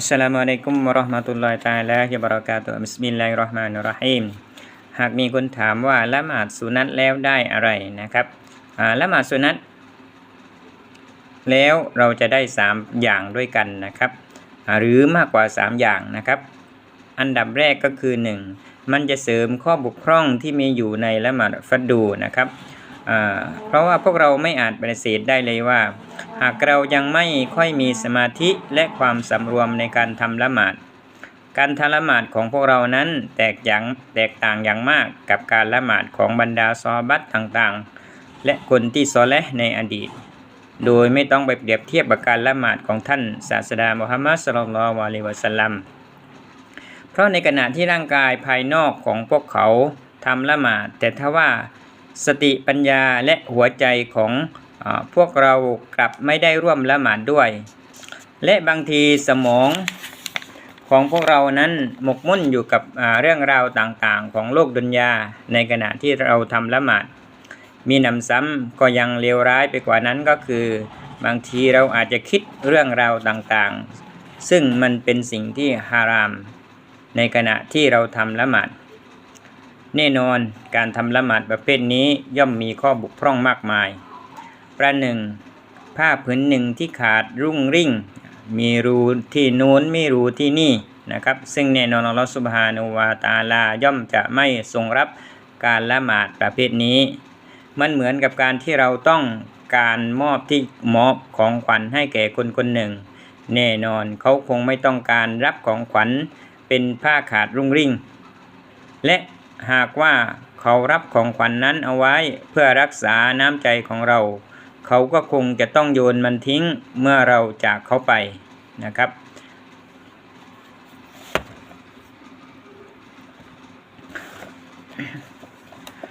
อัสสลามุอะลัยกุมวะเราะห์มะตุลลอฮิตะอาลาวะบะเรากาตุฮ์บิสมิลลาฮิรราะห์มานิรเราะฮีมหากมีคนถามว่าละหมาดสุนัตแล้วได้อะไรนะครับละหมาดสุนัตแล้วเราจะได้ 3 อย่างด้วยกันนะครับ หรือมากกว่า 3 อย่างนะครับ อันดับแรกก็คือ 1 มันจะเสริมข้อบกพร่องที่มีอยู่ในละหมาดฟัดดูนะครับ เพราะว่าพวกเราไม่อาจปฏิเสธได้เลยว่า หากเรายังไม่ค่อยมีสมาธิและความสำรวมในการทำละหมาด การทำละหมาดของพวกเรานั้นแตกอย่างแตกต่างอย่างมากกับการละหมาดของบรรดาซอบัตต่างๆ และคนที่ซอเลห์ในอดีต โดยไม่ต้องไปเปรียบเทียบกับการละหมาดของท่านศาสดามุฮัมมัดสุลลัลลอฮุอะลิวะสัลลัมเพราะในขณะที่ร่างกายภายนอกของพวกเขาทำละหมาด แต่ถ้าว่า สติปัญญาและหัวใจของอพวกเรากลับไม่ได้ร่วมละหมาดด้วย และบางทีสมองของพวกเรานั้นหมกมุ่นอยู่กับเรื่องราวต่างๆ ของโลกดุนยาในขณะที่เราทำละหมาด มีนำซ้ำก็ยังเลวร้ายไปกว่านั้นก็คือ บางทีเราอาจจะคิดเรื่องราวต่างๆ ซึ่งมันเป็นสิ่งที่ฮาราม ในขณะที่เราทำละหมาด แน่นอนการทำละหมาดประเภทนี้ย่อมมีข้อบกพร่องมากมาย ประหนึ่งผ้าผืนหนึ่งที่ขาดรุ่งริ่ง มีรูที่โน้นไมีรูที่นี่นะครับ ซึ่งแน่นอนอัลลอฮฺสุบฮานุวาตาลาย่อมจะไม่ทรงรับการละหมาดประเภทนี้ มันเหมือนกับการที่เราต้องการมอบที่มอบของขวัญให้แก่คนคนหนึ่ง แน่นอนเขาคงไม่ต้องการรับของขวัญเป็นผ้าขาดรุ่งริ่ง และ หากว่าเขารับของขวัญนนั้นเอาไว้เพื่อรักษาน้ำใจของเรา เขาก็คงจะต้องโยนมันทิ้งเมื่อเราจากเขาไปนะครับ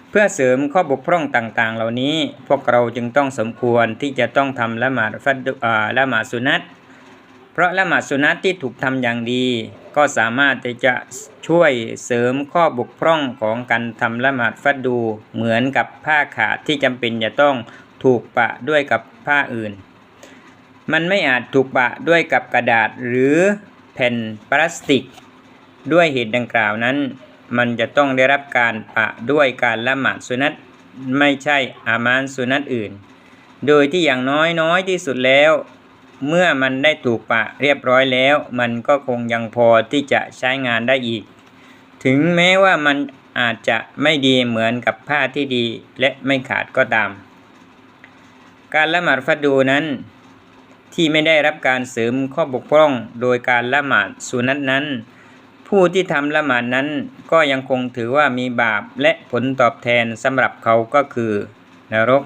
เพื่อเสริมข้อบกพร่องต่างๆ เหล่านี้พวกเราจึงต้องสมควรที่จะต้องทำละหมาดฟัดละหมาดสุนัต เพราะละหมาดสุนัตที่ถูกทำอย่างดี ก็สามารถจะช่วยเสริมข้อบกพร่องของการทำละหมาดฟัดดู เหมือนกับผ้าขาดที่จำเป็นจะต้องถูกปะด้วยกับผ้าอื่น มันไม่อาจถูกปะด้วยกับกระดาษหรือแผ่นพลาสติก ด้วยเหตุดังกล่าวนั้น มันจะต้องได้รับการปะด้วยการละหมาดสุนัตไม่ใช่อามานสุนัตอื่น โดยที่อย่างน้อยน้อยที่สุดแล้ว เมื่อมันได้ถูกปะเรียบร้อยแล้ว มันก็คงยังพอที่จะใช้งานได้อีก ถึงแม้ว่ามันอาจจะไม่ดีเหมือนกับผ้าที่ดีและไม่ขาดก็ตาม การละหมาดฟัดดูนั้น ที่ไม่ได้รับการเสริมข้อบกพร่องโดยการละหมาดสุนัตนั้น ผู้ที่ทำละหมาดนั้นก็ยังคงถือว่ามีบาปและผลตอบแทนสำหรับเขาก็คือนรก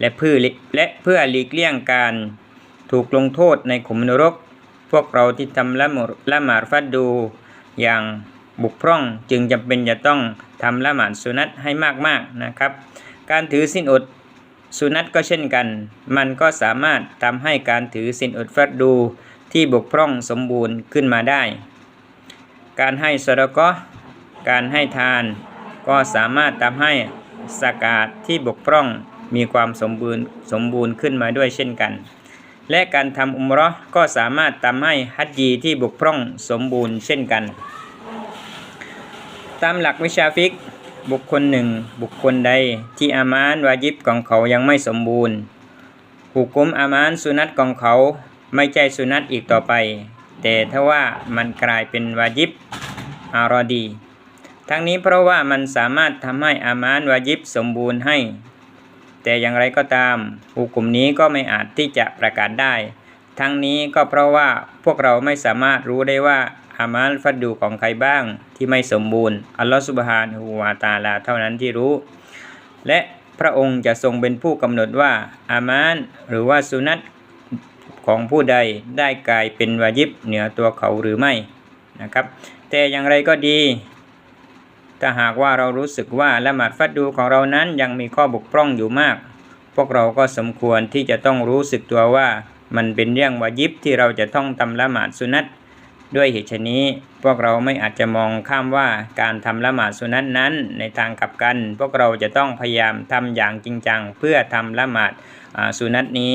และเพื่อและเพื่อหลีกเลี่ยงการ ถูกลงโทษในขุมนรก พวกเราที่ทำละหมาดละหมาดฟัดดูอย่างบุกพร่องจึงจำเป็นจะต้องทำละหมาดสุนัตให้มากๆนะครับ การถือสินอดสุนัตก็เช่นกัน มันก็สามารถทำให้การถือสินอดฟัดดูที่บกพร่องสมบูรณ์ขึ้นมาได้ การให้สระก็การให้ทาน ก็สามารถทำให้สกาดที่บกพร่องมีความสมบูรณ์สมบูรณ์ขึ้นมาด้วยเช่นกัน และการทำอุมรห์ก็สามารถทำให้ฮัจญีที่บกพร่องสมบูรณ์เช่นกัน ตามหลักวิชาฟิก บุคคลหนึ่ง บุคคลใดที่อามานวาญิบของเขายังไม่สมบูรณ์หุกุมอามานสุนัตของเขาไม่ใช่สุนัตอีกต่อไป แต่ถ้าว่ามันกลายเป็นวาญิบอารอดี ทั้งนี้เพราะว่ามันสามารถทำให้อามานวาญิบสมบูรณ์ให้ แต่อย่างไรก็ตามหุกุมนี้ก็ไม่อาจที่จะประกาศได้ ทั้งนี้ก็เพราะว่าพวกเราไม่สามารถรู้ได้ว่าอามัลฟัดดูของใครบ้างที่ไม่สมบูรณ์ อัลลอฮฺสุบฮานะฮูวาตาลาเท่านั้นที่รู้ และพระองค์จะทรงเป็นผู้กำหนดว่า อามานหรือว่าสุนัตของผู้ใดได้กลายเป็นวาญิบเหนือตัวเขาหรือไม่นะครับ แต่อย่างไรก็ดี ถ้าหากว่าเรารู้สึกว่าละหมาดฟัดดูของเรานั้นยังมีข้อบกพร่องอยู่มาก พวกเราก็สมควรที่จะต้องรู้สึกตัวว่า มันเป็นเรื่องวาญิบที่เราจะต้องทำละหมาดสุนัตด้วยเหตุนี้ พวกเราไม่อาจจะมองข้ามว่าการทำละหมาดสุนัตนั้นในทางกลับกัน พวกเราจะต้องพยายามทำอย่างจริงจังเพื่อทำละหมาดสุนัตนี้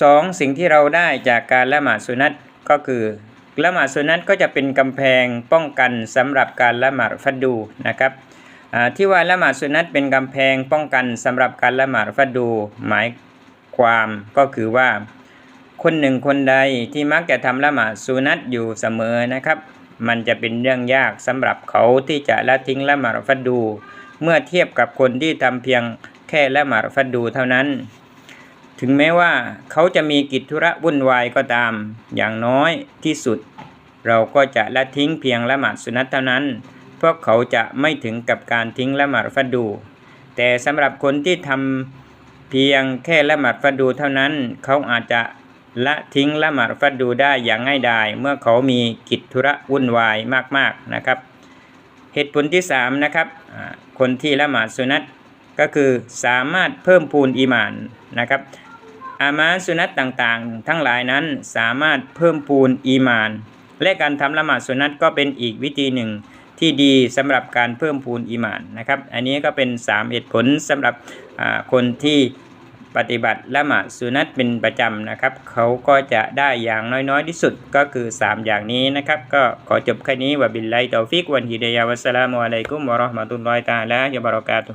สองสิ่งที่เราได้จากการละหมาดสุนัตก็คือ ละหมาดสุนัตก็จะเป็นกำแพงป้องกันสำหรับการละหมาดฟัดดูนะครับที่ว่าละหมาดสุนัตเป็นกำแพงป้องกันสำหรับการละหมาดฟัดดู หมายความก็คือว่า คนหนึ่งคนใดที่มักจะทำละหมาดสุนัตอยู่เสมอนะครับ มันจะเป็นเรื่องยากสำหรับเขาที่จะละทิ้งละหมาดฟัดดู เมื่อเทียบกับคนที่ทำเพียงแค่ละหมาดฟัดดูเท่านั้น ถึงแม้ว่าเขาจะมีกิจธุระวุ่นวายก็ตาม อย่างน้อยที่สุด เราก็จะละทิ้งเพียงละหมาดสุนัตเท่านั้น เพราะเขาจะไม่ถึงกับการทิ้งละหมาดฟัดดู แต่สำหรับคนที่ทำเพียงแค่ละหมาดฟัดดูเท่านั้น เขาอาจจะละทิ้งละหมาดฟัดดูได้อย่างง่ายดายเมื่อเขามีกิจธุระวุ่นวายมากๆนะครับ เหตุผลที่สามนะครับคนที่ละหมาดสุนัตก็คือสามารถเพิ่มพูนอีหมานนะครับ อามาสุนัตต่างๆ ทั้งหลายนั้นสามารถเพิ่มพูนอีมาน และการทำละหมาดสุนัตก็เป็นอีกวิธีหนึ่งที่ดีสำหรับการเพิ่มพูนอีมานนะครับ อันนี้ก็เป็น 3 เหตุผลสำหรับคนที่ปฏิบัติละหมาดสุนัตเป็นประจำนะครับ เขาก็จะได้อย่างน้อยๆที่สุดก็คือ 3 อย่างนี้นะครับ ก็ขอจบแค่นี้วะบิลไลตอฟิกวันฮิดยะวัสสลามุอะลัยกุมวะราะห์มะตุลลอฮิตะอาลาฮิวะบะเราะกาตุ